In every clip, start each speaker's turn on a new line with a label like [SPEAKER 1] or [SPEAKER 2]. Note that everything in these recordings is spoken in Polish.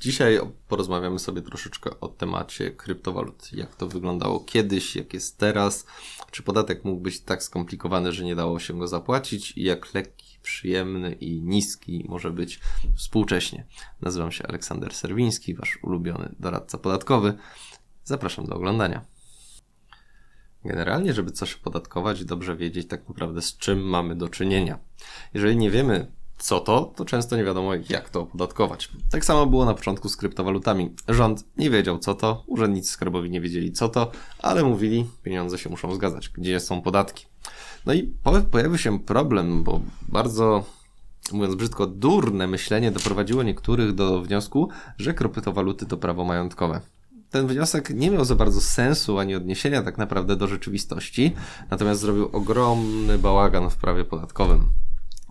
[SPEAKER 1] Dzisiaj porozmawiamy sobie troszeczkę o temacie kryptowalut. Jak to wyglądało kiedyś, jak jest teraz, czy podatek mógł być tak skomplikowany, że nie dało się go zapłacić i jak lekki, przyjemny i niski może być współcześnie. Nazywam się Aleksander Serwiński, wasz ulubiony doradca podatkowy. Zapraszam do oglądania. Generalnie, żeby coś opodatkować, dobrze wiedzieć tak naprawdę z czym mamy do czynienia. Jeżeli nie wiemy, co to, to często nie wiadomo, jak to opodatkować. Tak samo było na początku z kryptowalutami. Rząd nie wiedział, co to, urzędnicy skarbowi nie wiedzieli, co to, ale mówili, pieniądze się muszą zgadzać, gdzie są podatki. No i pojawił się problem, bo bardzo, mówiąc brzydko, durne myślenie doprowadziło niektórych do wniosku, że kryptowaluty to prawo majątkowe ten wniosek nie miał za bardzo sensu ani odniesienia tak naprawdę do rzeczywistości, natomiast zrobił ogromny bałagan w prawie podatkowym.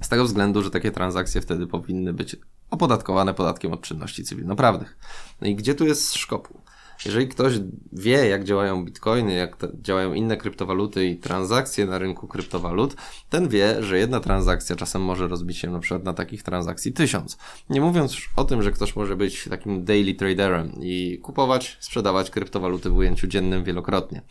[SPEAKER 1] Z tego względu, że takie transakcje wtedy powinny być opodatkowane podatkiem od czynności cywilnoprawnych. No i gdzie tu jest szkopu? Jeżeli ktoś wie, jak działają bitcoiny, jak działają inne kryptowaluty i transakcje na rynku kryptowalut, ten wie, że jedna transakcja czasem może rozbić się na przykład na takich transakcji tysiąc. Nie mówiąc już o tym, że ktoś może być takim daily traderem i kupować, sprzedawać kryptowaluty w ujęciu dziennym wielokrotnie.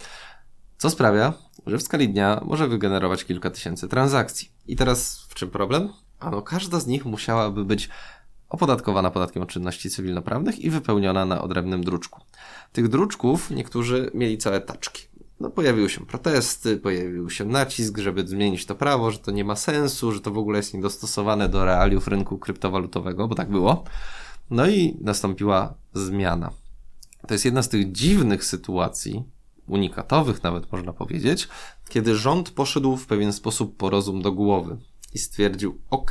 [SPEAKER 1] Co sprawia, że w skali dnia może wygenerować kilka tysięcy transakcji. I teraz w czym problem? Ano, każda z nich musiałaby być opodatkowana podatkiem od czynności cywilnoprawnych i wypełniona na odrębnym druczku. Tych druczków niektórzy mieli całe taczki. No, pojawiły się protesty, pojawił się nacisk, żeby zmienić to prawo, że to nie ma sensu, że to w ogóle jest niedostosowane do realiów rynku kryptowalutowego, bo tak było. No i nastąpiła zmiana. To jest jedna z tych dziwnych sytuacji, unikatowych nawet można powiedzieć, kiedy rząd poszedł w pewien sposób po rozum do głowy i stwierdził: OK,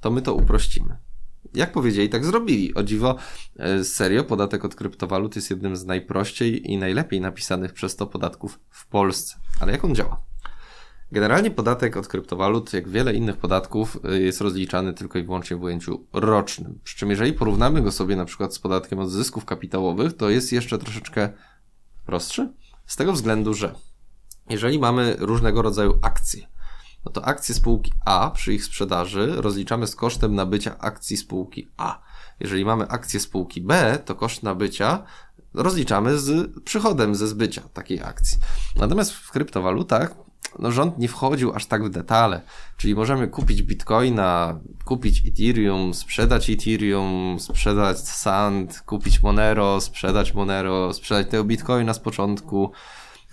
[SPEAKER 1] to my to uprościmy. Jak powiedzieli, tak zrobili. O dziwo, e, serio, podatek od kryptowalut jest jednym z najprościej i najlepiej napisanych przez to podatków w Polsce. Ale jak on działa? Generalnie podatek od kryptowalut, jak wiele innych podatków, e, jest rozliczany tylko i wyłącznie w ujęciu rocznym. Przy czym jeżeli porównamy go sobie na przykład z podatkiem od zysków kapitałowych, to jest jeszcze troszeczkę prostszy. Z tego względu, że jeżeli mamy różnego rodzaju akcje, no to akcje spółki A przy ich sprzedaży rozliczamy z kosztem nabycia akcji spółki A. Jeżeli mamy akcje spółki B, to koszt nabycia rozliczamy z przychodem ze zbycia takiej akcji. Natomiast w kryptowalutach no rząd nie wchodził aż tak w detale, czyli możemy kupić bitcoina, kupić Ethereum, sprzedać Ethereum, sprzedać Sand, kupić Monero, sprzedać Monero, sprzedać tego bitcoina z początku,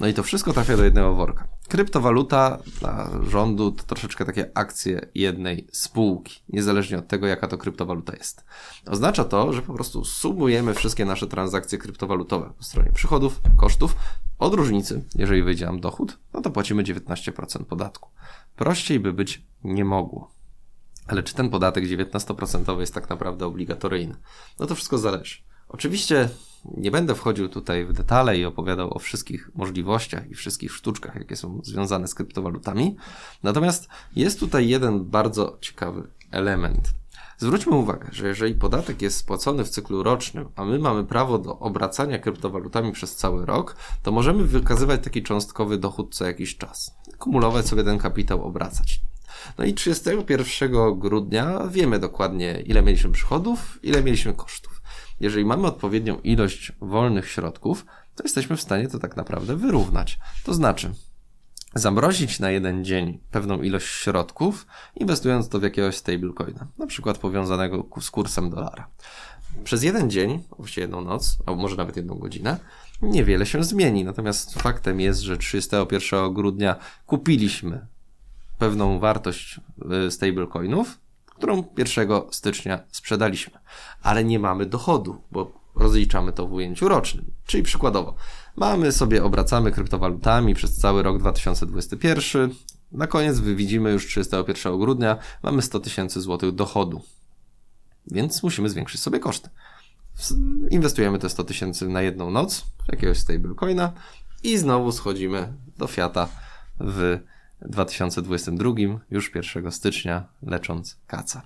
[SPEAKER 1] no i to wszystko trafia do jednego worka. Kryptowaluta dla rządu to troszeczkę takie akcje jednej spółki, niezależnie od tego, jaka to kryptowaluta jest. Oznacza to, że po prostu sumujemy wszystkie nasze transakcje kryptowalutowe po stronie przychodów, kosztów. Od różnicy, jeżeli wyjdzie nam dochód, no to płacimy 19% podatku. Prościej by być nie mogło. Ale czy ten podatek 19% jest tak naprawdę obligatoryjny? No to wszystko zależy. Oczywiście nie będę wchodził tutaj w detale i opowiadał o wszystkich możliwościach i wszystkich sztuczkach, jakie są związane z kryptowalutami. Natomiast jest tutaj jeden bardzo ciekawy element. Zwróćmy uwagę, że jeżeli podatek jest spłacony w cyklu rocznym, a my mamy prawo do obracania kryptowalutami przez cały rok, to możemy wykazywać taki cząstkowy dochód co jakiś czas. Kumulować sobie ten kapitał, obracać. No i 31 grudnia wiemy dokładnie, ile mieliśmy przychodów, ile mieliśmy kosztów jeżeli mamy odpowiednią ilość wolnych środków, to jesteśmy w stanie to tak naprawdę wyrównać. To znaczy, zamrozić na jeden dzień pewną ilość środków, inwestując to w jakiegoś stablecoina, na przykład powiązanego z kursem dolara. Przez jeden dzień, właściwie jedną noc, albo może nawet jedną godzinę, niewiele się zmieni. Natomiast faktem jest, że 31 grudnia kupiliśmy pewną wartość y, stablecoinów, którą 1 stycznia sprzedaliśmy. Ale nie mamy dochodu, bo rozliczamy to w ujęciu rocznym. Czyli przykładowo, mamy sobie, obracamy kryptowalutami przez cały rok 2021. Na koniec widzimy już 31 grudnia, mamy 100 tysięcy złotych dochodu. Więc musimy zwiększyć sobie koszty. Inwestujemy te 100 tysięcy na jedną noc w jakiegoś stablecoina i znowu schodzimy do fiata w 2022, już 1 stycznia, lecząc kaca.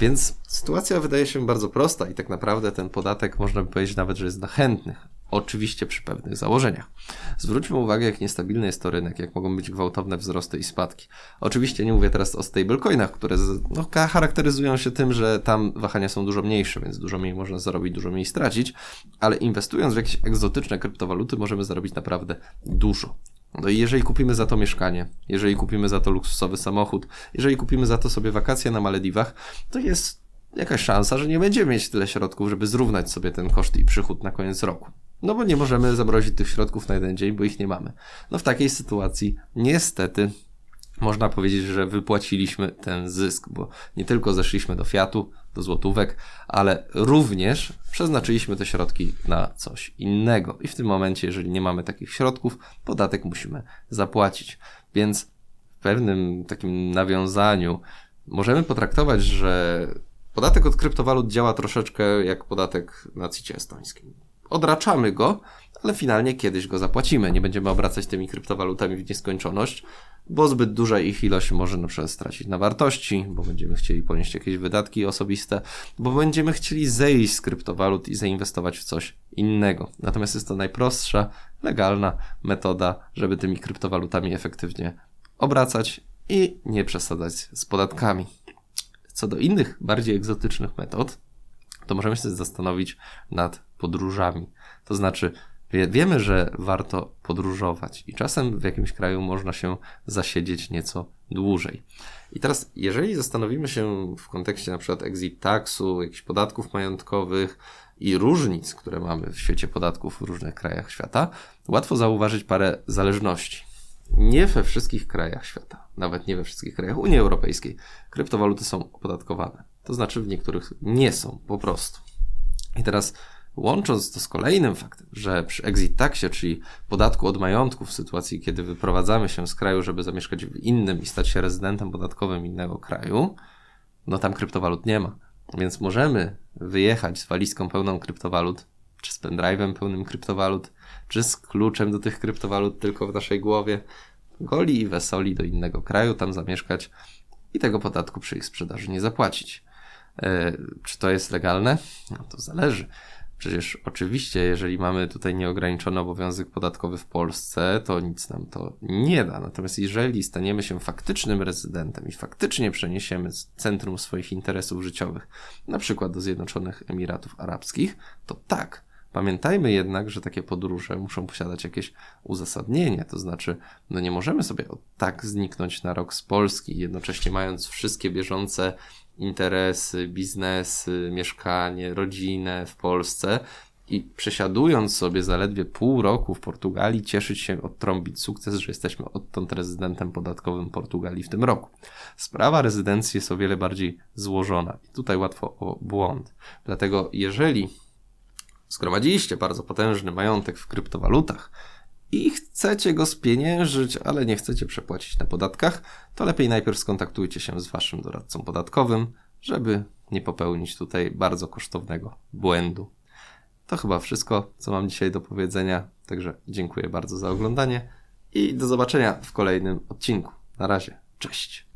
[SPEAKER 1] Więc sytuacja wydaje się bardzo prosta i tak naprawdę ten podatek można by powiedzieć nawet, że jest dla chętnych. Oczywiście przy pewnych założeniach. Zwróćmy uwagę, jak niestabilny jest to rynek, jak mogą być gwałtowne wzrosty i spadki. Oczywiście nie mówię teraz o stablecoinach, które no, charakteryzują się tym, że tam wahania są dużo mniejsze, więc dużo mniej można zarobić, dużo mniej stracić, ale inwestując w jakieś egzotyczne kryptowaluty możemy zarobić naprawdę dużo. No i jeżeli kupimy za to mieszkanie, jeżeli kupimy za to luksusowy samochód, jeżeli kupimy za to sobie wakacje na Malediwach, to jest jakaś szansa, że nie będziemy mieć tyle środków, żeby zrównać sobie ten koszt i przychód na koniec roku. No bo nie możemy zamrozić tych środków na jeden dzień, bo ich nie mamy. No w takiej sytuacji niestety można powiedzieć, że wypłaciliśmy ten zysk, bo nie tylko zeszliśmy do fiatu, do złotówek, ale również przeznaczyliśmy te środki na coś innego. I w tym momencie, jeżeli nie mamy takich środków, podatek musimy zapłacić. Więc w pewnym takim nawiązaniu możemy potraktować, że podatek od kryptowalut działa troszeczkę jak podatek na cicie estońskim. Odraczamy go, ale finalnie kiedyś go zapłacimy. Nie będziemy obracać tymi kryptowalutami w nieskończoność, bo zbyt duża ich ilość może na przykład stracić na wartości, bo będziemy chcieli ponieść jakieś wydatki osobiste, bo będziemy chcieli zejść z kryptowalut i zainwestować w coś innego. Natomiast jest to najprostsza, legalna metoda, żeby tymi kryptowalutami efektywnie obracać i nie przesadzać z podatkami. Co do innych, bardziej egzotycznych metod, to możemy się zastanowić nad podróżami. To znaczy, wiemy, że warto podróżować i czasem w jakimś kraju można się zasiedzieć nieco dłużej. I teraz, jeżeli zastanowimy się w kontekście na przykład exit taxu, jakichś podatków majątkowych i różnic, które mamy w świecie podatków w różnych krajach świata, łatwo zauważyć parę zależności. Nie we wszystkich krajach świata, nawet nie we wszystkich krajach Unii Europejskiej, kryptowaluty są opodatkowane. To znaczy w niektórych nie są po prostu. I teraz łącząc to z kolejnym faktem, że przy exit taxie, czyli podatku od majątku w sytuacji, kiedy wyprowadzamy się z kraju, żeby zamieszkać w innym i stać się rezydentem podatkowym innego kraju, no tam kryptowalut nie ma. Więc możemy wyjechać z walizką pełną kryptowalut, czy z pendrive'em pełnym kryptowalut, czy z kluczem do tych kryptowalut tylko w naszej głowie, goli i wesoli do innego kraju, tam zamieszkać i tego podatku przy ich sprzedaży nie zapłacić. E, czy to jest legalne? No to zależy. Przecież oczywiście, jeżeli mamy tutaj nieograniczony obowiązek podatkowy w Polsce, to nic nam to nie da. Natomiast jeżeli staniemy się faktycznym rezydentem i faktycznie przeniesiemy centrum swoich interesów życiowych, na przykład do Zjednoczonych Emiratów Arabskich, to tak. Pamiętajmy jednak, że takie podróże muszą posiadać jakieś uzasadnienie, to znaczy, no nie możemy sobie tak zniknąć na rok z Polski, jednocześnie mając wszystkie bieżące interesy, biznesy, mieszkanie, rodzinę w Polsce i przesiadując sobie zaledwie pół roku w Portugalii, cieszyć się, odtrąbić sukces, że jesteśmy odtąd rezydentem podatkowym Portugalii w tym roku. Sprawa rezydencji jest o wiele bardziej złożona i tutaj łatwo o błąd. Dlatego jeżeli zgromadziliście bardzo potężny majątek w kryptowalutach i chcecie go spieniężyć, ale nie chcecie przepłacić na podatkach, to lepiej najpierw skontaktujcie się z waszym doradcą podatkowym, żeby nie popełnić tutaj bardzo kosztownego błędu. To chyba wszystko, co mam dzisiaj do powiedzenia, także dziękuję bardzo za oglądanie i do zobaczenia w kolejnym odcinku. Na razie, cześć.